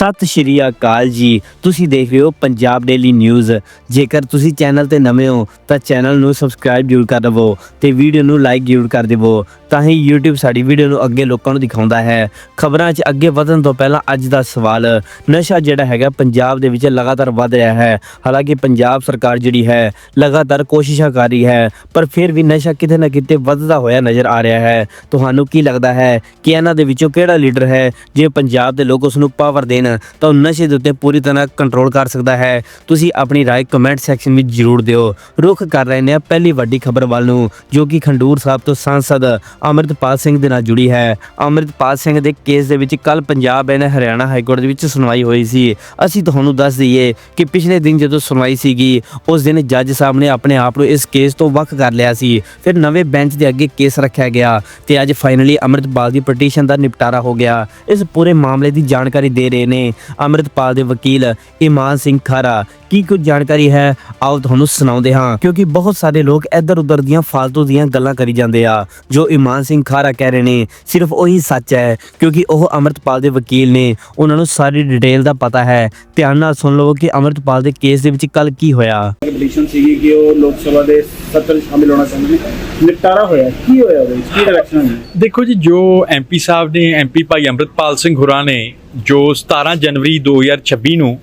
ਸਤਿ ਸ਼੍ਰੀ ਅਕਾਲ ਜੀ। ਤੁਸੀਂ ਦੇਖ ਰਹੇ ਹੋ ਪੰਜਾਬ ਡੇਲੀ ਨਿਊਜ਼ ਜੇਕਰ ਤੁਸੀਂ ਚੈਨਲ ਤੇ ਨਵੇਂ ਹੋ, ਤਾਂ ਚੈਨਲ ਨੂੰ ਸਬਸਕ੍ਰਾਈਬ ਜ਼ਰੂਰ ਕਰ ਦੇਵੋ ਤੇ ਵੀਡੀਓ ਨੂੰ ਲਾਈਕ ਜ਼ਰੂਰ ਕਰ ਦੇਵੋ, ਤਾਂ ਹੀ YouTube ਸਾਡੀ ਵੀਡੀਓ ਨੂੰ ਅੱਗੇ ਲੋਕਾਂ ਨੂੰ ਦਿਖਾਉਂਦਾ ਹੈ। ਖਬਰਾਂ 'ਚ ਅੱਗੇ ਵਧਣ ਤੋਂ ਪਹਿਲਾਂ ਅੱਜ ਦਾ ਸਵਾਲ, ਨਸ਼ਾ ਜਿਹੜਾ ਹੈਗਾ ਪੰਜਾਬ ਦੇ ਵਿੱਚ ਲਗਾਤਾਰ ਵਧ ਰਿਹਾ ਹੈ। ਹਾਲਾਂਕਿ ਪੰਜਾਬ ਸਰਕਾਰ ਜਿਹੜੀ ਹੈ, ਲਗਾਤਾਰ ਕੋਸ਼ਿਸ਼ਾਂ ਕਰ ਰਹੀ ਹੈ, ਪਰ ਫਿਰ ਵੀ ਨਸ਼ਾ ਕਿਤੇ ਨਾ ਕਿਤੇ ਵੱਧਦਾ ਹੋਇਆ ਨਜ਼ਰ ਆ ਰਿਹਾ ਹੈ। ਤੁਹਾਨੂੰ ਕੀ ਲੱਗਦਾ ਹੈ ਕਿ ਇਹਨਾਂ ਦੇ ਵਿੱਚੋਂ ਕਿਹੜਾ ਲੀਡਰ ਹੈ, ਜੇ ਪੰਜਾਬ ਦੇ ਲੋਕ ਉਸ ਨੂੰ ਪਾਵਰ ਦੇਣ? ਤਾਂ ਉਹ ਨਸ਼ੇ ਦੇ ਉੱਤੇ ਪੂਰੀ ਤਰ੍ਹਾਂ ਕੰਟਰੋਲ ਕਰ ਸਕਦਾ ਹੈ ਤੁਸੀਂ ਆਪਣੀ رائے ਕਮੈਂਟ ਸੈਕਸ਼ਨ ਵਿੱਚ ਜ਼ਰੂਰ ਦਿਓ ਰੁਖ ਕਰ ਰਹੇ ਨੇ ਪਹਿਲੀ ਵੱਡੀ ਖਬਰ ਵੱਲ ਨੂੰ ਜੋ ਕਿ ਖੰਡੂਰ ਸਾਹਿਬ ਤੋਂ ਸੰਸਦ ਅੰਮ੍ਰਿਤਪਾਲ ਸਿੰਘ ਦੇ ਨਾਲ ਜੁੜੀ ਹੈ ਅੰਮ੍ਰਿਤਪਾਲ ਸਿੰਘ ਦੇ ਕੇਸ ਦੇ ਵਿੱਚ ਕੱਲ Punjab and Haryana high court ਦੇ ਵਿੱਚ ਸੁਣਵਾਈ ਹੋਈ ਸੀ ਅਸੀਂ ਤੁਹਾਨੂੰ ਦੱਸ ਦਈਏ ਕਿ ਪਿਛਲੇ ਦਿਨ ਜਦੋਂ ਸੁਣਵਾਈ ਸੀਗੀ ਉਸ ਦਿਨ ਜੱਜ ਸਾਹਿਬ ਨੇ ਆਪਣੇ ਆਪ ਨੂੰ ਇਸ ਕੇਸ ਤੋਂ ਵੱਖ ਕਰ ਲਿਆ ਸੀ ਫਿਰ ਨਵੇਂ ਬੈਂਚ ਦੇ ਅੱਗੇ ਕੇਸ ਰੱਖਿਆ ਗਿਆ ਤੇ ਅੱਜ ਫਾਈਨਲੀ ਅੰਮ੍ਰਿਤਪਾਲ ਦੀ ਪਟੀਸ਼ਨ ਦਾ ਨਿਪਟਾਰਾ ਹੋ ਗਿਆ ਇਸ ਪੂਰੇ ਮਾਮਲੇ ਦੀ ਜਾਣਕਾਰੀ ਦੇ ਰਹੇ ਨੇ ਅੰਮ੍ਰਿਤਪਾਲ ਦੇ ਵਕੀਲ ਇਮਾਨ ਸਿੰਘ ਖਾਰਾ। ਕੀ ਕੁਝ ਜਾਣਕਾਰੀ ਹੈ? ਆਓ ਤੁਹਾਨੂੰ ਸੁਣਾਉਂਦੇ ਹਾਂ, ਕਿਉਂਕਿ ਬਹੁਤ ਸਾਰੇ ਲੋਕ ਇੱਧਰ ਉੱਧਰ ਦੀਆਂ ਫालतू ਦੀਆਂ ਗੱਲਾਂ ਕਰੀ ਜਾਂਦੇ ਆ, ਜੋ ਇਮਾਨ ਸਿੰਘ ਖਾਰਾ ਕਹਿ ਰਹੇ ਨੇ। ਸਿਰਫ ਉਹੀ ਸੱਚ ਹੈ, ਕਿਉਂਕਿ ਉਹ ਅੰਮ੍ਰਿਤਪਾਲ ਦੇ ਵਕੀਲ ਨੇ। ਉਹਨਾਂ ਨੂੰ ਸਾਰੀ ਡਿਟੇਲ ਦਾ ਪਤਾ ਹੈ। ਧਿਆਨ ਨਾਲ ਸੁਣ ਲਵੋ ਕਿ ਅੰਮ੍ਰਿਤਪਾਲ ਦੇ ਕੇਸ ਦੇ ਵਿੱਚ ਕੱਲ ਕੀ ਹੋਇਆ। ਕੰਡੀਸ਼ਨ ਸੀਗੀ ਕਿ ਉਹ ਲੋਕ ਸਭਾ ਦੇ ਸੱਤਰ ਸ਼ਾਮਿਲ ਹੋਣਾ ਚਾਹੁੰਦੇ ਨੇ। ਨਿਪਟਾਰਾ ਹੋਇਆ। ਕੀ ਹੋਇਆ ਉਹਦੇ ਵਿੱਚ? ਕੀ ਡਾਇਰੈਕਸ਼ਨ ਹੋਈ ਦੇਖੋ ਜੀ, ਜੋ ਐਮਪੀ ਸਾਹਿਬ ਨੇ ਐਮਪੀ ਭਾਈ ਅੰਮ੍ਰਿਤਪਾਲ ਸਿੰਘ ਹੁਰਾ ਨੇ, ਜੋ 17 ਜਨਵਰੀ 2026 ਨੂੰ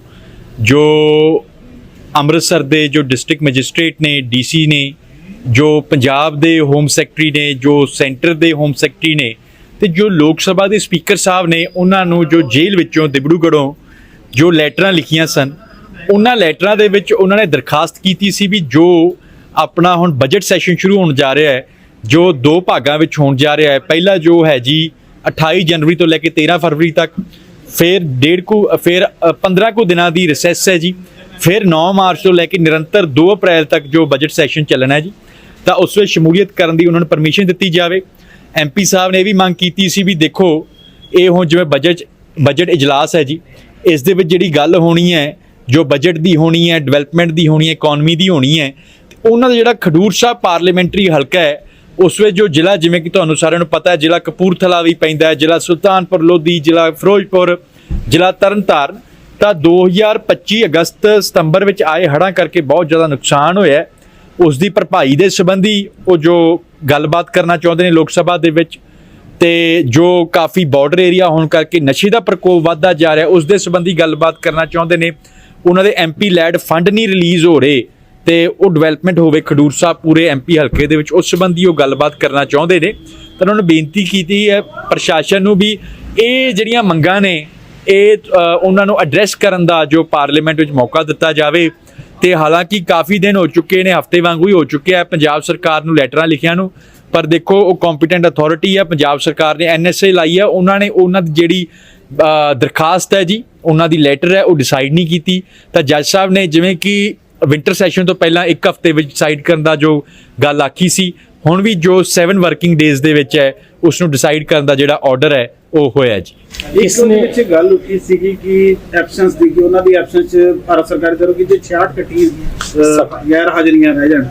ਜੋ ਅੰਮ੍ਰਿਤਸਰ ਦੇ ਜੋ ਡਿਸਟ੍ਰਿਕਟ ਮੈਜਿਸਟ੍ਰੇਟ ਨੇ ਡੀਸੀ ਨੇ, ਜੋ ਪੰਜਾਬ ਦੇ ਹੋਮ ਸੈਕਟਰੀ ਨੇ, ਜੋ ਸੈਂਟਰ ਦੇ ਹੋਮ ਸੈਕਟਰੀ ਨੇ ਤੇ ਜੋ ਲੋਕ ਸਭਾ ਦੇ ਸਪੀਕਰ ਸਾਹਿਬ ਨੇ, ਉਹਨਾਂ ਨੂੰ ਜੋ ਜੇਲ੍ਹ ਵਿੱਚੋਂ ਦਿਬੜੂਗੜੋਂ ਜੋ ਲੈਟਰਾਂ ਲਿਖੀਆਂ ਸਨ, ਉਹਨਾਂ ਲੈਟਰਾਂ ਦੇ ਵਿੱਚ ਉਹਨਾਂ ਨੇ ਦਰਖਾਸਤ ਕੀਤੀ ਸੀ ਵੀ ਜੋ ਆਪਣਾ ਹੁਣ ਬਜਟ ਸੈਸ਼ਨ ਸ਼ੁਰੂ ਹੋਣ ਜਾ ਰਿਹਾ ਹੈ ਜੋ ਦੋ ਭਾਗਾਂ ਵਿੱਚ ਹੋਣ ਜਾ ਰਿਹਾ ਹੈ। ਪਹਿਲਾ ਜੋ ਹੈ ਜੀ 28 ਜਨਵਰੀ ਤੋਂ ਲੈ ਕੇ 13 ਫਰਵਰੀ ਤੱਕ ਫਿਰ ਡੇਢ ਕੁ ਫਿਰ ਅ, 15 ਕੁ ਦਿਨਾਂ ਦੀ ਰਿਸੈਸ ਹੈ ਜੀ। ਫਿਰ 9 ਮਾਰਚ ਤੋਂ ਲੈ ਕੇ ਨਿਰੰਤਰ 2 ਅਪ੍ਰੈਲ ਤੱਕ ਜੋ ਬਜਟ ਸੈਸ਼ਨ ਚੱਲਣਾ ਹੈ ਜੀ। ਤਾਂ ਉਸ ਵਿੱਚ ਸ਼ਮੂਲੀਅਤ ਕਰਨ ਦੀ ਉਹਨਾਂ ਨੂੰ ਪਰਮਿਸ਼ਨ ਦਿੱਤੀ ਜਾਵੇ। ਐਮਪੀ ਸਾਹਿਬ ਨੇ ਇਹ ਵੀ ਮੰਗ ਕੀਤੀ ਸੀ ਵੀ ਦੇਖੋ ਇਹ ਹੁਣ ਜਿਵੇਂ ਬਜਟ ਬਜਟ ਇਜਲਾਸ ਹੈ ਜੀ ਇਸ ਦੇ ਵਿੱਚ ਜਿਹੜੀ ਗੱਲ ਹੋਣੀ ਹੈ ਜੋ ਬਜਟ ਦੀ ਹੋਣੀ ਹੈ ਡਿਵੈਲਪਮੈਂਟ ਦੀ ਹੋਣੀ ਹੈ ਇਕਨੋਮੀ ਦੀ ਹੋਣੀ ਹੈ ਉਹਨਾਂ ਦਾ ਜਿਹੜਾ ਖਡੂਰ ਸਾਹਿਬ ਪਾਰਲੀਮੈਂਟਰੀ ਹਲਕਾ ਹੈ, ਉਸ ਵਿੱਚ ਜੋ ਜ਼ਿਲ੍ਹਾ ਜਿਵੇਂ ਕਿ ਤੁਹਾਨੂੰ ਸਾਰਿਆਂ ਨੂੰ ਪਤਾ ਹੈ, ਜ਼ਿਲ੍ਹਾ ਕਪੂਰਥਲਾ ਵੀ ਪੈਂਦਾ ਹੈ, ਜ਼ਿਲ੍ਹਾ ਸੁਲਤਾਨਪੁਰ, ਲੋਧੀ, ਜ਼ਿਲ੍ਹਾ ਫਿਰੋਜ਼ਪੁਰ, ਜ਼ਿਲ੍ਹਾ ਤਰਨਤਾਰਨ, ਤਾਂ 2025 ਅਗਸਤ ਸਤੰਬਰ ਵਿੱਚ ਆਏ ਹੜ੍ਹਾਂ ਕਰਕੇ ਬਹੁਤ ਜ਼ਿਆਦਾ ਨੁਕਸਾਨ ਹੋਇਆ ਉਸ ਦੀ ਭਰਪਾਈ ਦੇ ਸੰਬੰਧੀ ਉਹ ਜੋ ਗੱਲਬਾਤ ਕਰਨਾ ਚਾਹੁੰਦੇ ਨੇ ਲੋਕ ਸਭਾ ਦੇ ਵਿੱਚ, ਤੇ ਜੋ ਕਾਫੀ ਬਾਰਡਰ ਏਰੀਆ ਹੋਣ ਕਰਕੇ ਨਸ਼ੇ ਦਾ ਪ੍ਰਕੋਪ ਵੱਧਦਾ ਜਾ ਰਿਹਾ, ਉਸ ਦੇ ਸੰਬੰਧੀ ਗੱਲਬਾਤ ਕਰਨਾ ਚਾਹੁੰਦੇ ਨੇ। ਉਹਨਾਂ ਦੇ ਐਮਪੀ ਲੈਡ ਫੰਡ ਨਹੀਂ ਰਿਲੀਜ਼ ਹੋ ਰਹੇ। ਤੇ ਉਹ ਡਿਵੈਲਪਮੈਂਟ ਹੋਵੇ, ਖਡੂਰ ਸਾਹਿਬ ਪੂਰੇ ਐਮਪੀ ਹਲਕੇ ਦੇ ਵਿੱਚ, ਉਸ ਸੰਬੰਧੀ ਉਹ ਗੱਲਬਾਤ ਕਰਨਾ ਚਾਹੁੰਦੇ ਨੇ। ਤਾਂ ਉਹਨਾਂ ਨੇ ਬੇਨਤੀ ਕੀਤੀ ਹੈ, ਪ੍ਰਸ਼ਾਸਨ ਨੂੰ ਵੀ ਇਹ ਜਿਹੜੀਆਂ ਮੰਗਾਂ ਨੇ, ਇਹ ਉਹਨਾਂ ਨੂੰ ਐਡਰੈਸ ਕਰਨ ਦਾ ਜੋ ਪਾਰਲੀਮੈਂਟ ਵਿੱਚ ਮੌਕਾ ਦਿੱਤਾ ਜਾਵੇ। ਤੇ ਹਾਲਾਂਕਿ ਕਾਫੀ ਦਿਨ ਹੋ ਚੁੱਕੇ ਨੇ, ਹਫ਼ਤੇ ਵਾਂਗੂ ਹੀ ਹੋ ਚੁੱਕਿਆ ਹੈ ਪੰਜਾਬ ਸਰਕਾਰ ਨੂੰ ਲੈਟਰਾਂ ਲਿਖਿਆ ਨੂੰ। ਪਰ ਦੇਖੋ, ਉਹ ਕੰਪੀਟੈਂਟ ਅਥਾਰਟੀ ਹੈ ਪੰਜਾਬ ਸਰਕਾਰ ਨੇ ਐਨਐਸਏ ਲਾਈ ਹੈ ਉਹਨਾਂ ਨੇ ਉਹਨਾਂ ਦੀ ਜਿਹੜੀ ਦਰਖਾਸਤ ਹੈ ਜੀ, ਉਹਨਾਂ ਦੀ ਲੈਟਰ ਹੈ, ਉਹ ਡਿਸਾਈਡ ਨਹੀਂ ਕੀਤੀ। ਤਾਂ ਜੱਜ ਸਾਹਿਬ ਨੇ ਜਿਵੇਂ ਕਿ ਵਿੰਟਰ ਸੈਸ਼ਨ ਤੋਂ ਪਹਿਲਾਂ ਇੱਕ ਹਫ਼ਤੇ ਵਿੱਚ ਡਿਸਾਈਡ ਕਰਨ ਦਾ ਜੋ ਗੱਲ ਆਖੀ ਸੀ ਹੁਣ ਵੀ ਜੋ 7 ਵਰਕਿੰਗ ਡੇਜ਼ ਦੇ ਵਿੱਚ ਹੈ ਉਸ ਨੂੰ ਡਿਸਾਈਡ ਕਰਨ ਦਾ ਜਿਹੜਾ ਆਰਡਰ ਹੈ ਉਹ ਹੋਇਆ ਜੀ। ਇਸ ਦੇ ਵਿੱਚ ਗੱਲ ਉੱਠੀ ਸੀਗੀ ਕਿ ਐਬਸੈਂਸ ਦੀ ਕਿ ਉਹਨਾਂ ਦੀ ਐਬਸੈਂਸ 'ਚ ਭਾਰਤ ਸਰਕਾਰ ਕਰੋਗੀ ਜੇ 66 ਕੱਟੀ ਗੈਰ ਹਾਜ਼ਰੀਆਂ ਰਹਿ ਜਾਣ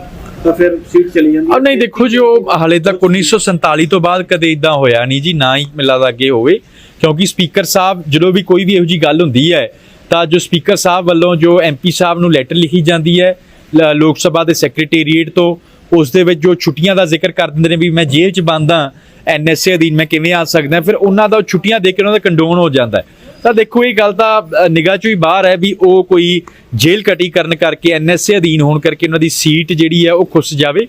ਤਾਂ ਫਿਰ ਸੀਟ ਚਲੀ ਜਾਂਦੀ ਆ ਨਹੀਂ ਦੇਖੋ ਜੀ ਉਹ ਹਾਲੇ ਤੱਕ 1947 ਤੋਂ ਬਾਅਦ ਕਦੇ ਇਦਾਂ ਹੋਇਆ ਨਹੀਂ ਜੀ ਨਾ ਹੀ ਮਿਲਾ ਦਾ ਅੱਗੇ ਹੋਵੇ ਕਿਉਂਕਿ ਸਪੀਕਰ ਸਾਹਿਬ ਜਦੋਂ ਵੀ ਕੋਈ ਵੀ ਇਹੋ ਜੀ ਗੱਲ ਹੁੰਦੀ ਹੈ ਤਾਂ ਜੋ ਸਪੀਕਰ ਸਾਹਿਬ ਵੱਲੋਂ ਜੋ ਐਮਪੀ ਸਾਹਿਬ ਨੂੰ ਲੈਟਰ ਲਿਖੀ ਜਾਂਦੀ ਹੈ, ਲ- ਲੋਕ ਸਭਾ ਦੇ ਸੈਕਟਰੀਏਟ ਤੋਂ, ਉਸ ਦੇ ਵਿੱਚ ਜੋ ਛੁੱਟੀਆਂ ਦਾ ਜ਼ਿਕਰ ਕਰ ਦਿੰਦੇ ਨੇ ਵੀ ਮੈਂ ਜੇਲ੍ਹ 'ਚ ਬੰਦ ਹਾਂ ਐਨਐਸਏ ਅਧੀਨ ਮੈਂ ਕਿਵੇਂ ਆ ਸਕਦਾ, ਫਿਰ ਉਹਨਾਂ ਦਾ ਉਹ ਛੁੱਟੀਆਂ ਦੇ ਕੇ ਉਹਨਾਂ ਦਾ ਕੰਡੋਨ ਹੋ ਜਾਂਦਾ ਤਾਂ ਦੇਖੋ, ਇਹ ਗੱਲ ਤਾਂ ਨਿਗਾਹ ਚੋਂ ਹੀ ਬਾਹਰ ਹੈ ਵੀ ਉਹ ਕੋਈ ਜੇਲ੍ਹ ਕਟੀ ਕਰਨ ਕਰਕੇ ਐਨਐਸਏ ਅਧੀਨ ਹੋਣ ਕਰਕੇ ਉਹਨਾਂ ਦੀ ਸੀਟ ਜਿਹੜੀ ਹੈ ਉਹ ਖੁੱਸ ਜਾਵੇ,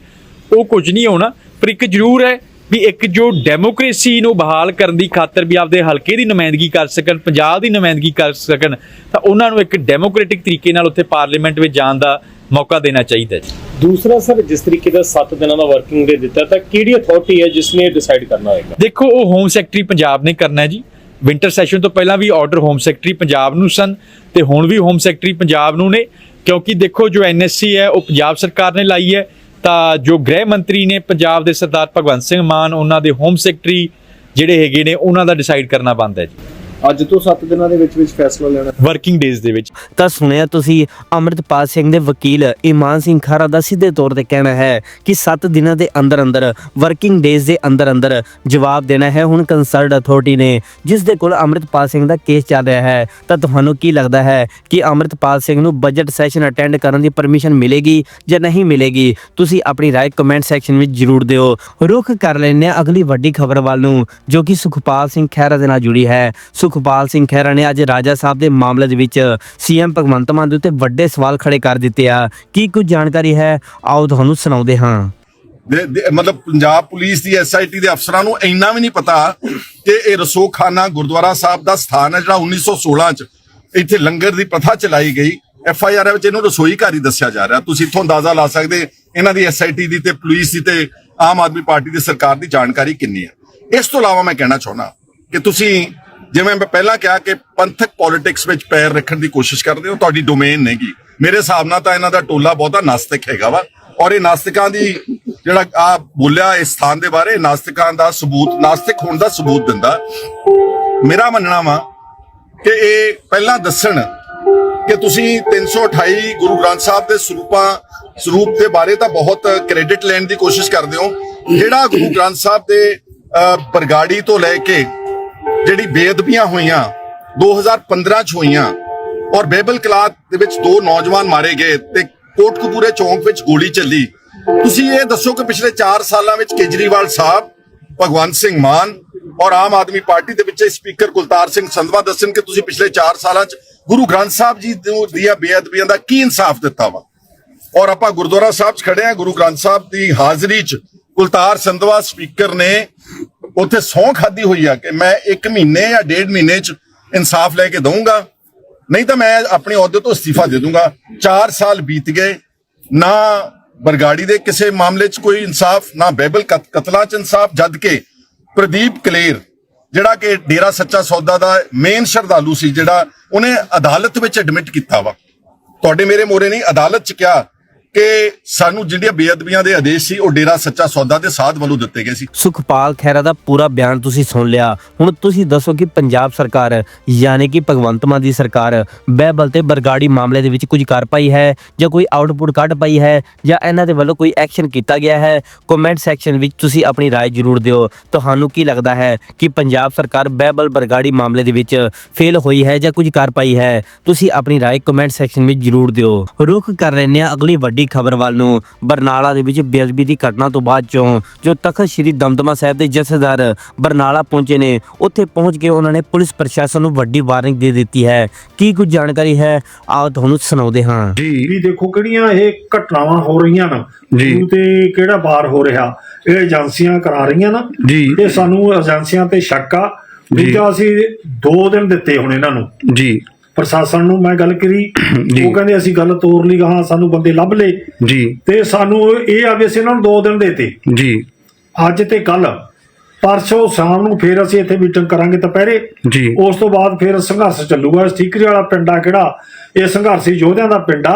ਉਹ ਕੁਝ ਨਹੀਂ ਹੋਣਾ, ਪਰ ਇੱਕ ਜ਼ਰੂਰ ਹੈ ਵੀ ਇੱਕ ਜੋ ਡੈਮੋਕ੍ਰੇਸੀ ਨੂੰ ਬਹਾਲ ਕਰਨ ਦੀ ਖਾਤਰ ਵੀ ਆਪਦੇ ਹਲਕੇ ਦੀ ਨੁਮਾਇੰਦਗੀ ਕਰ ਸਕਣ ਪੰਜਾਬ ਦੀ ਨੁਮਾਇੰਦਗੀ ਕਰ ਸਕਣ ਤਾਂ ਉਹਨਾਂ ਨੂੰ ਇੱਕ ਡੈਮੋਕ੍ਰੈਟਿਕ ਤਰੀਕੇ ਨਾਲ ਉੱਥੇ ਪਾਰਲੀਮੈਂਟ ਵਿੱਚ ਜਾਣ ਦਾ ਮੌਕਾ ਦੇਣਾ ਚਾਹੀਦਾ ਹੈ ਦੂਸਰਾ ਸਰ ਜਿਸ ਤਰੀਕੇ ਦਾ 7 ਦਿਨਾਂ ਦਾ ਵਰਕਿੰਗ ਡੇ ਦਿੱਤਾ ਤਾਂ ਕਿਹੜੀ ਅਥਾਰਟੀ ਹੈ ਜਿਸ ਨੇ ਡਿਸਾਈਡ ਕਰਨਾ ਹੋਏਗਾ? ਦੇਖੋ ਉਹ ਹੋਮ ਸੈਕਟਰੀ ਪੰਜਾਬ ਨੇ ਕਰਨਾ ਹੈ ਜੀ। ਵਿੰਟਰ ਸੈਸ਼ਨ ਤੋਂ ਪਹਿਲਾਂ ਵੀ ਆਰਡਰ ਹੋਮ ਸੈਕਟਰੀ ਪੰਜਾਬ ਨੂੰ ਸਨ ਤੇ ਹੁਣ ਵੀ ਹੋਮ ਸੈਕਟਰੀ ਪੰਜਾਬ ਨੂੰ ਨੇ ਕਿਉਂਕਿ ਦੇਖੋ ਜੋ ਐਨਐਸਸੀ ਹੈ ਉਹ ਪੰਜਾਬ ਸਰਕਾਰ ਨੇ ਲਾਈ ਹੈ। ਤਾਂ ਜੋ ਗ੍ਰਹਿ ਮੰਤਰੀ ਨੇ ਪੰਜਾਬ ਦੇ ਸਰਦਾਰ ਭਗਵੰਤ ਸਿੰਘ ਮਾਨ, ਉਹਨਾਂ ਦੇ ਹੋਮ ਸੈਕਟਰੀ ਜਿਹੜੇ ਹੈਗੇ ਨੇ, ਉਹਨਾਂ ਦਾ ਡਿਸਾਈਡ ਕਰਨਾ ਬੰਦ ਹੈ ਜੀ। ਅੱਜ ਤੋਂ 7 ਦਿਨਾਂ ਦੇ ਵਿੱਚ ਵਿੱਚ ਫੈਸਲਾ ਲੈਣਾ। ਵਰਕਿੰਗ ਡੇਜ਼ ਦੇ ਵਿੱਚ। ਤਾਂ ਸੁਣਿਆ ਤੁਸੀਂ ਅੰਮ੍ਰਿਤਪਾਲ ਸਿੰਘ ਦੇ ਵਕੀਲ ਇਮਾਨ ਸਿੰਘ ਖਾਰਾ ਦਾ ਸਿੱਧੇ ਤੌਰ ਤੇ ਕਹਿਣਾ ਹੈ ਕਿ 7 ਦਿਨਾਂ ਦੇ ਅੰਦਰ ਅੰਦਰ ਵਰਕਿੰਗ ਡੇਜ਼ ਦੇ ਅੰਦਰ ਅੰਦਰ ਜਵਾਬ ਦੇਣਾ ਹੈ ਹੁਣ ਕੰਸਰਨਡ ਅਥਾਰਟੀ ਨੇ। ਜਿਸ ਦੇ ਕੋਲ ਅੰਮ੍ਰਿਤਪਾਲ ਸਿੰਘ ਦਾ ਕੇਸ ਚੱਲ ਰਿਹਾ ਹੈ ਤਾਂ ਤੁਹਾਨੂੰ ਕੀ ਲੱਗਦਾ ਹੈ ਕਿ ਅੰਮ੍ਰਿਤਪਾਲ ਸਿੰਘ ਨੂੰ ਬਜਟ ਸੈਸ਼ਨ ਅਟੈਂਡ ਕਰਨ ਦੀ ਪਰਮਿਸ਼ਨ ਮਿਲੇਗੀ ਜਾਂ ਨਹੀਂ ਮਿਲੇਗੀ? ਤੁਸੀਂ ਆਪਣੀ ਰਾਏ ਕਮੈਂਟ ਸੈਕਸ਼ਨ ਵਿੱਚ ਜਰੂਰ ਦਿਓ। ਰੁਖ ਕਰ ਲੈਂਦੇ ਹਾਂ ਅਗਲੀ ਵੱਡੀ ਖਬਰ ਵੱਲ ਨੂੰ ਜੋ ਕਿ ਸੁਖਪਾਲ ਸਿੰਘ ਖਹਿਰਾ ਦੇ ਨਾਲ ਜੁੜੀ ਹੈ। ਸੁਖਪਾਲ ਸਿੰਘ ਖਹਿਰਾ ਨੇ ਅੱਜ ਰਾਜਾ ਸਾਹਿਬ ਦੇ ਮਾਮਲੇ ਦੇ ਵਿੱਚ ਸੀਐਮ ਭਗਵੰਤ ਮਾਨ ਦੇ ਉੱਤੇ ਵੱਡੇ ਸਵਾਲ ਖੜੇ ਕਰ ਦਿੱਤੇ ਆ। ਕੀ ਕੁਝ ਜਾਣਕਾਰੀ ਹੈ? ਆਓ ਤੁਹਾਨੂੰ ਸੁਣਾਉਂਦੇ ਹਾਂ। ਮਤਲਬ ਪੰਜਾਬ ਪੁਲਿਸ ਦੀ ਐਸਆਈਟੀ ਦੇ ਅਫਸਰਾਂ ਨੂੰ ਇੰਨਾ ਵੀ ਨਹੀਂ ਪਤਾ ਕਿ ਇਹ ਰਸੋਖਾਨਾ ਗੁਰਦੁਆਰਾ ਸਾਹਿਬ ਦਾ ਸਥਾਨ ਹੈ, ਜਿਹੜਾ 1916 ਚ ਇੱਥੇ ਲੰਗਰ ਦੀ ਪ੍ਰਥਾ ਚਲਾਈ ਗਈ। ਐਫ ਆਈ ਆਰ ਵਿੱਚ ਇਹਨੂੰ ਰਸੋਈ ਘਰ ਹੀ ਦੱਸਿਆ ਜਾ ਰਿਹਾ। ਤੁਸੀਂ ਇੱਥੋਂ ਅੰਦਾਜ਼ਾ ਲਾ ਸਕਦੇ ਇਹਨਾਂ ਦੀ ਐਸਆਈਟੀ ਦੀ ਤੇ ਪੁਲਿਸ ਦੀ ਤੇ ਆਮ ਆਦਮੀ ਪਾਰਟੀ ਦੀ ਸਰਕਾਰ ਦੀ ਜਾਣਕਾਰੀ ਕਿੰਨੀ ਹੈ। ਇਸ ਤੋਂ ਇਲਾਵਾ ਮੈਂ ਕਹਿਣਾ ਚਾਹੁੰਦਾ ਕਿ ਤੁਸੀਂ ਜਿਵੇਂ ਮੈਂ ਪਹਿਲਾਂ ਕਿਹਾ ਕਿ ਪੰਥਕ ਪੋਲਿਟਿਕਸ ਵਿੱਚ ਪੈਰ ਰੱਖਣ ਦੀ ਕੋਸ਼ਿਸ਼ ਕਰਦੇ ਹੋ, ਤੁਹਾਡੀ ਡੋਮੇਨ ਨਹੀਂਗੀ ਮੇਰੇ ਹਿਸਾਬ ਨਾਲ ਤਾਂ ਇਹਨਾਂ ਦਾ ਟੋਲਾ ਬਹੁਤਾ ਨਾਸਤਿਕ ਹੈਗਾ ਵਾ। ਔਰ ਇਹ ਨਾਸਤਿਕਾਂ ਦੀ ਜਿਹੜਾ ਆ ਬੋਲਿਆ ਇਸ ਸਥਾਨ ਦੇ ਬਾਰੇ, ਨਾਸਤਿਕਾਂ ਦਾ ਸਬੂਤ, ਨਾਸਤਿਕ ਹੋਣ ਦਾ ਸਬੂਤ ਦਿੰਦਾ। ਮੇਰਾ ਮੰਨਣਾ ਵਾ ਕਿ ਇਹ ਪਹਿਲਾਂ ਦੱਸਣ ਕਿ ਤੁਸੀਂ 328 ਗੁਰੂ ਗ੍ਰੰਥ ਸਾਹਿਬ ਦੇ ਸਰੂਪਾਂ, ਸਰੂਪ ਦੇ ਬਾਰੇ ਤਾਂ ਬਹੁਤ ਕ੍ਰੈਡਿਟ ਲੈਣ ਦੀ ਕੋਸ਼ਿਸ਼ ਕਰਦੇ ਹੋ। ਜਿਹੜਾ ਗੁਰੂ ਗ੍ਰੰਥ ਸਾਹਿਬ ਦੇ ਬਰਗਾੜੀ ਤੋਂ ਲੈ ਕੇ ਜਿਹੜੀ ਬੇਅਦਬੀਆਂ ਹੋਈਆਂ 2015 ਚ ਹੋਈਆਂ ਔਰ ਬੇਬਲ ਕਲਾਤ ਦੇ ਵਿੱਚ ਦੋ ਨੌਜਵਾਨ ਮਾਰੇ ਗਏ ਤੇ ਕੋਟਕਪੂਰੇ ਚੌਂਕ ਵਿੱਚ ਗੋਲੀ ਚੱਲੀ। ਤੁਸੀਂ ਇਹ ਦੱਸੋ ਕਿ ਪਿਛਲੇ 4 ਸਾਲਾਂ ਵਿੱਚ ਕੇਜਰੀਵਾਲ ਸਾਹਿਬ, ਭਗਵੰਤ ਸਿੰਘ ਮਾਨ ਔਰ ਆਮ ਆਦਮੀ ਪਾਰਟੀ ਦੇ ਵਿੱਚ ਸਪੀਕਰ ਕੁਲਤਾਰ ਸਿੰਘ ਸੰਧਵਾ ਦੱਸਣ ਕਿ ਤੁਸੀਂ ਪਿਛਲੇ 4 ਸਾਲਾਂ 'ਚ ਗੁਰੂ ਗ੍ਰੰਥ ਸਾਹਿਬ ਜੀ ਨੂੰ ਦੀਆਂ ਬੇਅਦਬੀਆਂ ਦਾ ਕੀ ਇਨਸਾਫ ਦਿੱਤਾ ਵਾ? ਔਰ ਆਪਾਂ ਗੁਰਦੁਆਰਾ ਸਾਹਿਬ 'ਚ ਖੜੇ ਆ, ਗੁਰੂ ਗ੍ਰੰਥ ਸਾਹਿਬ ਦੀ ਹਾਜ਼ਰੀ 'ਚ ਕੁਲਤਾਰ ਸੰਧਵਾ ਸਪੀਕਰ ਨੇ ਉੱਥੇ ਸਹੁੰ ਖਾਦੀ ਹੋਈ ਆ ਕਿ ਮੈਂ 1 ਮਹੀਨੇ ਜਾਂ ਡੇਢ ਮਹੀਨੇ 'ਚ ਇਨਸਾਫ ਲੈ ਕੇ ਦਊਂਗਾ। ਨਹੀਂ ਤਾਂ ਮੈਂ ਆਪਣੇ ਅਹੁਦੇ ਤੋਂ ਅਸਤੀਫਾ ਦੇ ਦੂੰਗਾ 4 ਸਾਲ ਬੀਤ ਗਏ, ਨਾ ਬਰਗਾੜੀ ਦੇ ਕਿਸੇ ਮਾਮਲੇ 'ਚ ਕੋਈ ਇਨਸਾਫ, ਨਾ ਬੈਬਲ ਕਤ- ਕਤਲਾਂ 'ਚ ਇਨਸਾਫ, ਜਦ ਕਿ ਪ੍ਰਦੀਪ ਕਲੇਰ, ਜਿਹੜਾ ਕਿ ਡੇਰਾ ਸੱਚਾ ਸੌਦਾ ਦਾ ਮੇਨ ਸ਼ਰਧਾਲੂ ਸੀ, ਜਿਹੜਾ ਉਹਨੇ ਅਦਾਲਤ ਵਿੱਚ ਐਡਮਿਟ ਕੀਤਾ ਵਾ। ਤੁਹਾਡੇ ਮੇਰੇ ਮੋਰੇ ਨਹੀਂ, ਅਦਾਲਤ 'ਚ ਕਿਹਾ ਕਿ ਸਾਨੂੰ ਜਿਹੜੀਆਂ ਬੇਅਦਬੀਆਂ ਦੇ ਆਦੇਸ਼ ਸੀ ਉਹ ਡੇਰਾ ਸੱਚਾ ਸੌਦਾ ਦੇ ਸਾਧ ਵੱਲੋਂ ਦਿੱਤੇ ਗਏ ਸੀ ਸੁਖਪਾਲ ਖਹਿਰਾ ਦਾ ਪੂਰਾ ਬਿਆਨ ਤੁਸੀਂ ਸੁਣ ਲਿਆ ਹੁਣ ਤੁਸੀਂ ਦੱਸੋ ਕਿ ਪੰਜਾਬ ਸਰਕਾਰ ਯਾਨੀ ਕਿ ਭਗਵੰਤ ਮਾਨ ਦੀ ਸਰਕਾਰ ਬਹਿਬਲ ਤੇ ਬਰਗਾੜੀ ਮਾਮਲੇ ਦੇ ਵਿੱਚ ਕੁਝ ਕਰ ਪਾਈ ਹੈ ਜਾਂ ਕੋਈ ਆਊਟਪੁੱਟ ਕੱਢ ਪਾਈ ਹੈ ਜਾਂ ਇਹਨਾਂ ਦੇ ਵੱਲੋਂ ਕੋਈ ਐਕਸ਼ਨ ਕੀਤਾ ਗਿਆ ਹੈ ਕਮੈਂਟ ਸੈਕਸ਼ਨ ਵਿੱਚ ਤੁਸੀਂ ਆਪਣੀ رائے ਜ਼ਰੂਰ ਦਿਓ ਤੁਹਾਨੂੰ ਕੀ ਲੱਗਦਾ ਹੈ ਕਿ ਪੰਜਾਬ ਸਰਕਾਰ ਬਹਿਬਲ ਬਰਗਾੜੀ ਮਾਮਲੇ ਦੇ ਵਿੱਚ ਫੇਲ ਹੋਈ ਹੈ ਜਾਂ ਕੁਝ ਕਰ ਪਾਈ ਹੈ ਤੁਸੀਂ ਆਪਣੀ رائے ਕਮੈਂਟ ਸੈਕਸ਼ਨ ਵਿੱਚ ਜ਼ਰੂਰ ਦਿਓ ਰੁਖ ਕਰ ਲੈਂਦੇ ਹਾਂ ਅਗਲੀ ਵੱਡੀ ਖਬਰ ਵੱਲ ਨੂੰ ਬਰਨਾਲਾ ਦੇ ਵਿੱਚ ਬੇਅਦਬੀ ਦੀ ਘਟਨਾ ਤੋਂ ਬਾਅਦ ਚੋਂ ਜੋ ਤਖਤ ਸ੍ਰੀ ਦਮਦਮਾ ਸਾਹਿਬ ਦੇ ਜਥੇਦਾਰ ਬਰਨਾਲਾ ਪਹੁੰਚੇ ਨੇ ਉੱਥੇ ਪਹੁੰਚ ਕੇ ਉਹਨਾਂ ਨੇ ਪੁਲਿਸ ਪ੍ਰਸ਼ਾਸਨ ਨੂੰ ਵੱਡੀ ਵਾਰਨਿੰਗ ਦੇ ਦਿੱਤੀ ਹੈ। ਕੀ ਕੁਝ ਜਾਣਕਾਰੀ ਹੈ? ਆਓ ਤੁਹਾਨੂੰ ਸੁਣਾਉਂਦੇ ਹਾਂ। ਵੀ ਦੇਖੋ ਕਿਹੜੀਆਂ ਇਹ ਘਟਨਾਵਾਂ ਹੋ ਰਹੀਆਂ ਨਾ ਜੀ। ਤੇ ਕਿਹੜਾ ਬਾਰ ਹੋ ਰਿਹਾ ਇਹ ਏਜੰਸੀਆਂ ਕਰਾ ਰਹੀਆਂ ਨਾ। ਜੀ। ਤੇ ਸਾਨੂੰ ਏਜੰਸੀਆਂ ਤੇ ਸ਼ੱਕ ਆ ਦੂਜਾ ਅਸੀਂ 2 ਦਿਨ ਦਿੱਤੇ ਹੁਣ ਇਹਨਾਂ ਨੂੰ। ਜੀ। ਪ੍ਰਸ਼ਾਸਨ ਨੂੰ ਮੈਂ ਗੱਲ ਕਰੀ। ਉਹ ਕਹਿੰਦੇ ਅਸੀਂ ਗੱਲ ਤੋਰ ਲਈ ਗਾਹਾਂ ਸਾਨੂੰ ਬੰਦੇ ਲੱਭ ਲਏ। ਜੀ। ਤੇ ਸਾਨੂੰ ਇਹ ਆ ਵੀ ਅਸੀਂ ਇਹਨਾਂ ਨੂੰ 2 ਦਿਨ ਦੇਤੇ। ਜੀ। ਅੱਜ ਤੇ ਕੱਲ ਪਰਸੋਂ ਸ਼ਾਮ ਨੂੰ ਫੇਰ ਅਸੀਂ ਇੱਥੇ ਮੀਟਿੰਗ ਕਰਾਂਗੇ ਦੁਪਹਿਰੇ। ਜੀ। ਉਸ ਤੋਂ ਬਾਅਦ ਫਿਰ ਸੰਘਰਸ਼ ਚੱਲੂਗਾ। ਸਟੀਕਰੀ ਵਾਲਾ ਪਿੰਡ ਕਿਹੜਾ? ਇਹ ਸੰਘਰਸ਼ੀ ਯੋਧਿਆਂ ਦਾ ਪਿੰਡ।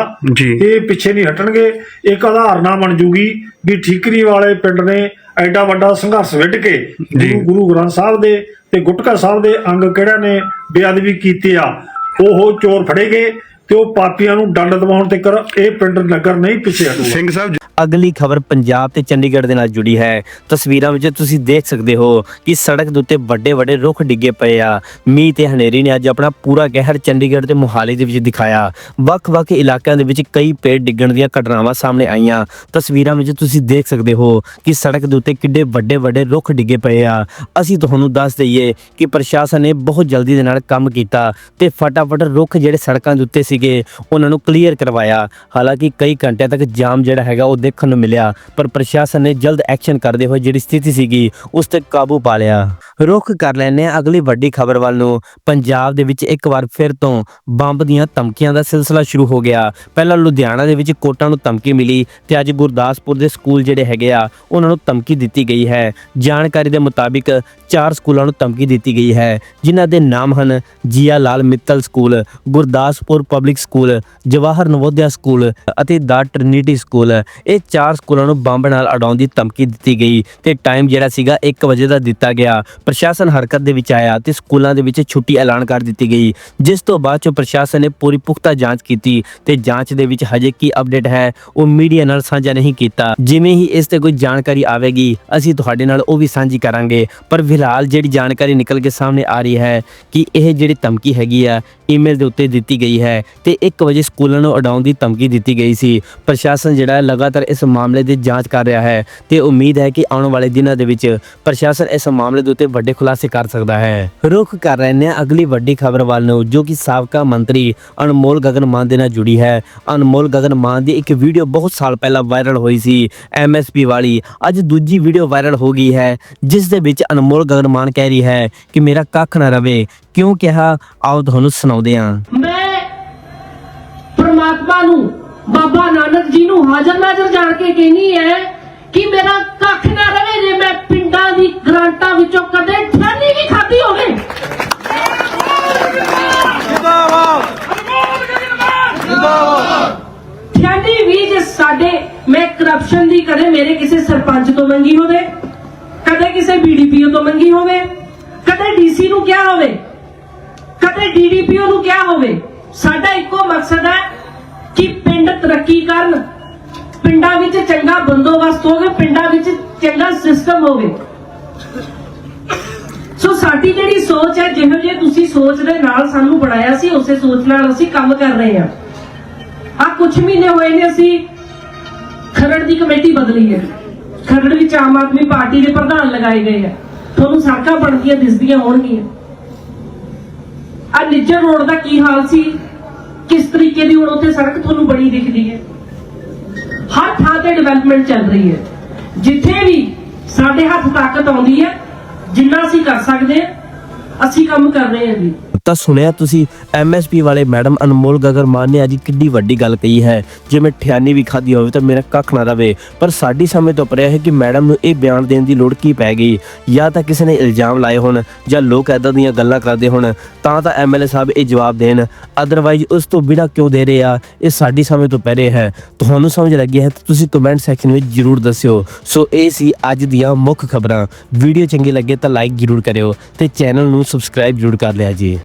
ਇਹ ਪਿੱਛੇ ਨਹੀਂ ਹਟਣਗੇ। ਇੱਕ ਆਧਾਰਨਾ ਬਣ ਜੂਗੀ ਵੀ ਠੀਕਰੀ ਵਾਲੇ ਪਿੰਡ ਨੇ ਐਡਾ ਵੱਡਾ ਸੰਘਰਸ਼ ਵਿੱਢ ਕੇ ਗੁਰੂ ਗੁਰੂ ਗ੍ਰੰਥ ਸਾਹਿਬ ਦੇ ਤੇ ਗੁਟਕਾ ਸਾਹਿਬ ਦੇ ਅੰਗ ਕਿਹੜਾ ਨੇ ਬੇਅਦਬੀ ਕੀਤੀ ਆ। ਉਹ ਚੋਰ ਫੜੇ ਗਏ। ਤੇ ਉਹ ਪਾਪੀਆਂ ਨੂੰ ਡੰਡ ਦਵਾਉਣ ਤੇ ਕਰ ਇਹ ਪਿੰਡ ਨਗਰ ਨਹੀਂ ਪਿੱਛੇ ਹਟੂਗਾ। ਸਿੰਘ ਸਾਹਿਬ ਅਗਲੀ ਖਬਰ ਪੰਜਾਬ ਤੇ ਚੰਡੀਗੜ੍ਹ ਦੇ ਨਾਲ ਜੁੜੀ ਹੈ। ਤਸਵੀਰਾਂ ਵਿੱਚ ਤੁਸੀਂ ਦੇਖ ਸਕਦੇ ਹੋ ਕਿ ਸੜਕ ਦੇ ਉੱਤੇ ਵੱਡੇ ਵੱਡੇ ਰੁੱਖ ਡਿੱਗੇ ਪਏ ਆ। ਮੀਂਹ ਤੇ ਹਨੇਰੀ ਨੇ ਅੱਜ ਆਪਣਾ ਪੂਰਾ ਕਹਿਰ ਚੰਡੀਗੜ੍ਹ ਤੇ ਮੁਹਾਲੀ ਦੇ ਵਿੱਚ ਦਿਖਾਇਆ। ਵੱਖ-ਵੱਖ ਇਲਾਕਿਆਂ ਦੇ ਵਿੱਚ ਕਈ ਪੇੜ ਡਿੱਗਣ ਦੀਆਂ ਘਟਨਾਵਾਂ ਸਾਹਮਣੇ ਆਈਆਂ। ਤਸਵੀਰਾਂ ਵਿੱਚ ਤੁਸੀਂ ਦੇਖ ਸਕਦੇ ਹੋ ਕਿ ਸੜਕ ਦੇ ਉੱਤੇ ਕਿੱਡੇ ਵੱਡੇ ਵੱਡੇ ਰੁੱਖ ਡਿੱਗੇ ਪਏ ਆ। ਅਸੀਂ ਤੁਹਾਨੂੰ ਦੱਸ ਦਈਏ ਕਿ ਪ੍ਰਸ਼ਾਸਨ ਨੇ ਬਹੁਤ ਜਲਦੀ ਦੇ ਨਾਲ ਕੰਮ ਕੀਤਾ ਤੇ ਫਟਾਫਟ ਰੁੱਖ ਜਿਹੜੇ ਸੜਕਾਂ ਦੇ ਉੱਤੇ ਸੀਗੇ ਉਹਨਾਂ ਨੂੰ ਕਲੀਅਰ ਕਰਵਾਇਆ। ਹਾਲਾਂਕਿ ਕਈ ਘੰਟਿਆਂ ਤੱਕ ਜਾਮ ਜਿਹੜਾ ਹੈਗਾ ਉਹ ਦੇਖਣ ਨੂੰ ਮਿਲਿਆ, ਪਰ ਪ੍ਰਸ਼ਾਸਨ ਨੇ ਜਲਦ ਐਕਸ਼ਨ ਕਰਦੇ ਹੋਏ ਜਿਹੜੀ ਸਥਿਤੀ ਸੀਗੀ, ਉਸ ਤੇ ਕਾਬੂ ਪਾ ਲਿਆ। ਰੁੱਖ ਕਰ ਲੈਨੇ ਆ ਅਗਲੀ ਵੱਡੀ ਖਬਰ ਵੱਲ ਨੂੰ ਪੰਜਾਬ ਦੇ ਵਿੱਚ ਇੱਕ ਵਾਰ ਫਿਰ ਤੋਂ ਬੰਬ ਦੀਆਂ ਧਮਕੀਆਂ ਦਾ ਸਿਲਸਿਲਾ ਸ਼ੁਰੂ ਹੋ ਗਿਆ। ਪਹਿਲਾਂ ਲੁਧਿਆਣਾ ਦੇ ਵਿੱਚ ਕੋਟਾਂ ਨੂੰ ਧਮਕੀ ਮਿਲੀ ਤੇ ਅੱਜ ਗੁਰਦਾਸਪੁਰ ਦੇ ਸਕੂਲ ਜਿਹੜੇ ਹੈਗੇ ਆ, ਉਹਨਾਂ ਨੂੰ ਧਮਕੀ ਦਿੱਤੀ ਗਈ ਹੈ। ਜਾਣਕਾਰੀ ਦੇ ਮੁਤਾਬਿਕ ਚਾਰ ਸਕੂਲਾਂ ਨੂੰ ਧਮਕੀ ਦਿੱਤੀ ਗਈ ਹੈ, ਜਿਨ੍ਹਾਂ ਦੇ ਨਾਮ ਹਨ Jia Lal Mittal school, Gurdaspur public school, Jawahar Navodaya school ਅਤੇ ਦਾ ਟ੍ਰਿਨਿਟੀ ਸਕੂਲ। ਇਹ ਚਾਰ ਸਕੂਲਾਂ ਨੂੰ ਬੰਬ ਨਾਲ ਉਡਾਉਣ ਦੀ ਧਮਕੀ ਦਿੱਤੀ ਗਈ ਤੇ ਟਾਈਮ ਜਿਹੜਾ ਸੀਗਾ 1 ਵਜੇ ਦਾ ਦਿੱਤਾ ਗਿਆ। ਪ੍ਰਸ਼ਾਸਨ ਹਰਕਤ ਦੇ ਵਿੱਚ ਆਇਆ ਤੇ ਸਕੂਲਾਂ ਦੇ ਵਿੱਚ ਛੁੱਟੀ ਐਲਾਨ ਕਰ ਦਿੱਤੀ ਗਈ, ਜਿਸ ਤੋਂ ਬਾਅਦ 'ਚੋਂ ਪ੍ਰਸ਼ਾਸਨ ਨੇ ਪੂਰੀ ਪੁਖਤਾ ਜਾਂਚ ਕੀਤੀ ਤੇ ਜਾਂਚ ਦੇ ਵਿੱਚ ਹਜੇ ਕੀ ਅਪਡੇਟ ਹੈ ਉਹ ਮੀਡੀਆ ਨਾਲ ਸਾਂਝਾ ਨਹੀਂ ਕੀਤਾ। ਜਿਵੇਂ ਹੀ ਇਸ ਤੇ ਕੋਈ ਜਾਣਕਾਰੀ ਆਵੇਗੀ, ਅਸੀਂ ਤੁਹਾਡੇ ਨਾਲ ਉਹ ਵੀ ਸਾਂਝੀ ਕਰਾਂਗੇ। ਪਰ ਫਿਲਹਾਲ ਜਿਹੜੀ ਜਾਣਕਾਰੀ ਨਿਕਲ ਕੇ ਸਾਹਮਣੇ ਆ ਰਹੀ ਹੈ ਕਿ ਇਹ ਜਿਹੜੀ ਧਮਕੀ ਹੈਗੀ ਆ ਈਮੇਲ ਦੇ ਉੱਤੇ ਦਿੱਤੀ ਗਈ ਹੈ ਤੇ 1 ਵਜੇ ਸਕੂਲਾਂ ਨੂੰ ਉਡਾਉਣ ਦੀ ਧਮਕੀ ਦਿੱਤੀ ਗਈ ਸੀ। ਪ੍ਰਸ਼ਾਸਨ ਜਿਹੜਾ ਹੈ ਲਗਾਤਾਰ ਇਸ ਮਾਮਲੇ ਦੀ ਜਾਂਚ ਕਰ ਰਿਹਾ ਹੈ ਤੇ ਉਮੀਦ ਹੈ ਕਿ ਆਉਣ ਵਾਲੇ ਦਿਨਾਂ ਦੇ ਵਿੱਚ ਪ੍ਰਸ਼ਾਸਨ ਇਸ ਮਾਮਲੇ ਦੇ ਉੱਤੇ ਵੱਡੇ ਖੁਲਾਸੇ ਕਰ ਸਕਦਾ ਹੈ। ਰੁਖ ਕਰ ਰਹੇ ਨੇ ਅਗਲੀ ਵੱਡੀ ਖਬਰ ਵੱਲ ਨੂੰ, ਜੋ ਕਿ ਸਾਬਕਾ ਮੰਤਰੀ ਅਨਮੋਲ ਗਗਨ ਮਾਨ ਦੇ ਨਾਲ ਜੁੜੀ ਹੈ। ਅਨਮੋਲ ਗਗਨ ਮਾਨ ਦੀ ਇੱਕ ਵੀਡੀਓ ਬਹੁਤ ਸਾਲ ਪਹਿਲਾਂ ਵਾਇਰਲ ਹੋਈ ਸੀ ਐਮਐਸਪੀ ਵਾਲੀ। ਅੱਜ ਦੂਜੀ ਵੀਡੀਓ ਵਾਇਰਲ ਹੋ ਗਈ ਹੈ, ਜਿਸ ਦੇ ਵਿੱਚ ਅਨਮੋਲ ਗਗਨ ਮਾਨ ਕਹਿ ਰਹੀ ਹੈ ਕਿ ਮੇਰਾ ਕੱਖ ਨਾ ਰਵੇ ਕਿਉਂ ਕਿਹਾ? ਆਓ ਤੁਹਾਨੂੰ ਸੁਣਾਉਂਦੇ ਹਾਂ। ਮੈਂ ਪ੍ਰਮਾਤਮਾ ਨੂੰ, ਬਾਬਾ ਨਾਨਕ ਜੀ ਨੂੰ ਹਾਜ਼ਰ ਨਾਜ਼ਰ ਜਾਣ ਕੇ ਕਹਿਨੀ ਹੈ ਕਿ ਮੇਰਾ ਕੱਖ ਨਾ ਰਵੇ ਜੇ ਮੈਂ ਪਿੰਡਾਂ ਦੀ ਗ੍ਰਾਂਟਾਂ ਵਿੱਚੋਂ ਕਦੇ ਠਾਨੀ ਵੀ ਖਾਧੀ ਹੋਵੇ। ਠਾਨੀ ਵੀ ਜੇ ਸਾਡੇ, ਮੈਂ ਕਰਪਸ਼ਨ ਦੀ ਕਦੇ ਮੇਰੇ ਕਿਸੇ ਸਰਪੰਚ ਤੋਂ ਮੰਗੀ ਹੋਵੇ, ਕਦੇ ਕਿਸੇ ਬੀਡੀਪੀਓ ਤੋਂ ਮੰਗੀ ਹੋਵੇ, ਕਦੇ ਡੀਸੀ ਨੂੰ ਕਿਹਾ ਹੋਵੇ। ਕਦੇ ਡੀਡੀਪੀਓ ਨੂੰ ਕਿਹਾ ਹੋਵੇ, ਸਾਡਾ ਇੱਕੋ ਮਕਸਦ ਹੈ ਕਿ ਪਿੰਡ ਤਰੱਕੀ ਕਰਨ, ਪਿੰਡਾਂ ਵਿੱਚ ਚੰਗਾ ਬੰਦੋਬਸਤ ਹੋਵੇ, ਪਿੰਡਾਂ ਵਿੱਚ ਚੰਗਾ ਸਿਸਟਮ ਹੋਵੇ। ਸੋ ਸਾਡੀ ਜਿਹੜੀ ਸੋਚ ਹੈ, ਜਿਹੋ ਜਿਹੇ ਤੁਸੀਂ ਸੋਚ ਦੇ ਨਾਲ ਸਾਨੂੰ ਬਣਾਇਆ ਸੀ, ਉਸੇ ਸੋਚ ਨਾਲ ਅਸੀਂ ਕੰਮ ਕਰ ਰਹੇ ਹਾਂ। ਆ ਕੁਝ ਮਹੀਨੇ ਹੋਏ ਨੇ ਅਸੀਂ ਖਰੜ ਦੀ ਕਮੇਟੀ ਬਦਲੀ ਹੈ। ਖਰੜ ਵਿੱਚ ਆਮ ਆਦਮੀ ਪਾਰਟੀ ਦੇ ਪ੍ਰਧਾਨ ਲਗਾਏ ਗਏ ਆ ਤੁਹਾਨੂੰ ਸੜਕਾਂ ਬਣਦੀਆਂ ਦਿਸਦੀਆਂ ਹੋਣਗੀਆਂ। ਆ ਨਿੱਜਰ ਰੋਡ ਦਾ ਕੀ ਹਾਲ ਸੀ? ਕਿਸ ਤਰੀਕੇ ਦੀ ਹੁਣ ਉੱਥੇ ਸੜਕ ਤੁਹਾਨੂੰ ਬਣੀ ਦਿਖਦੀ ਹੈ? ਹਰ ਥਾਂ ਤੇ ਡਿਵੈਲਪਮੈਂਟ ਚੱਲ ਰਹੀ ਹੈ। ਜਿੱਥੇ ਵੀ ਸਾਡੇ ਹੱਥ ਤਾਕਤ ਆਉਂਦੀ ਹੈ, ਜਿੰਨਾ ਅਸੀਂ ਕਰ ਸਕਦੇ ਹਾਂ ਅਸੀਂ ਕੰਮ ਕਰ ਰਹੇ ਹਾਂ ਜੀ। ਤਾਂ ਸੁਣਿਆ ਤੁਸੀਂ ਐਮਐਸਪੀ ਵਾਲੇ ਮੈਡਮ ਅਨਮੋਲ ਗਗਨ ਮਾਨ ਨੇ ਅੱਜ ਕਿੱਡੀ ਵੱਡੀ ਗੱਲ ਕਹੀ ਹੈ। ਜੇ ਮੈਂ ਠਿਆਨੀ ਵੀ ਖਾਦੀ ਹੋਵੇ ਤਾਂ ਮੇਰਾ ਕੱਖ ਨਾ ਰਵੇ। ਪਰ ਸਾਡੀ ਸਮੇਂ ਤੋਂ ਪਰਿਆ ਹੈ ਕਿ ਮੈਡਮ ਨੂੰ ਇਹ ਬਿਆਨ ਦੇਣ ਦੀ ਲੋੜ ਕੀ ਪੈ ਗਈ। ਜਾਂ ਤਾਂ ਕਿਸੇ ਨੇ ਇਲਜ਼ਾਮ ਲਾਏ ਹੋਣ, ਜਾਂ ਲੋਕ ਐਦਾਂ ਦੀਆਂ ਗੱਲਾਂ ਕਰਦੇ ਹੋਣ, ਤਾਂ ਤਾਂ ਐਮਐਲਏ ਸਾਹਿਬ ਇਹ ਜਵਾਬ ਦੇਣ। ਅਦਰਵਾਈਜ਼ ਉਸ ਤੋਂ ਬਿਨਾਂ ਕਿਉਂ ਦੇ ਰਹੇ ਆ? ਇਹ ਸਾਡੀ ਸਮੇਂ ਤੋਂ ਪਹਿਲੇ ਹੈ। ਤੁਹਾਨੂੰ ਸਮਝ ਲੱਗੀ ਹੈ ਤਾਂ ਤੁਸੀਂ ਕਮੈਂਟ ਸੈਕਸ਼ਨ ਵਿੱਚ ਜਰੂਰ ਦੱਸਿਓ। ਸੋ ਇਹ ਸੀ ਅੱਜ ਦੀਆਂ ਮੁੱਖ ਖਬਰਾਂ। ਵੀਡੀਓ ਚੰਗੀ ਲੱਗੇ ਤਾਂ ਲਾਈਕ ਜਰੂਰ ਕਰਿਓ ਤੇ ਚੈਨਲ ਨੂੰ ਸਬਸਕ੍ਰਾਈਬ ਜਰੂਰ ਕਰ ਲਿਆ ਜੀ।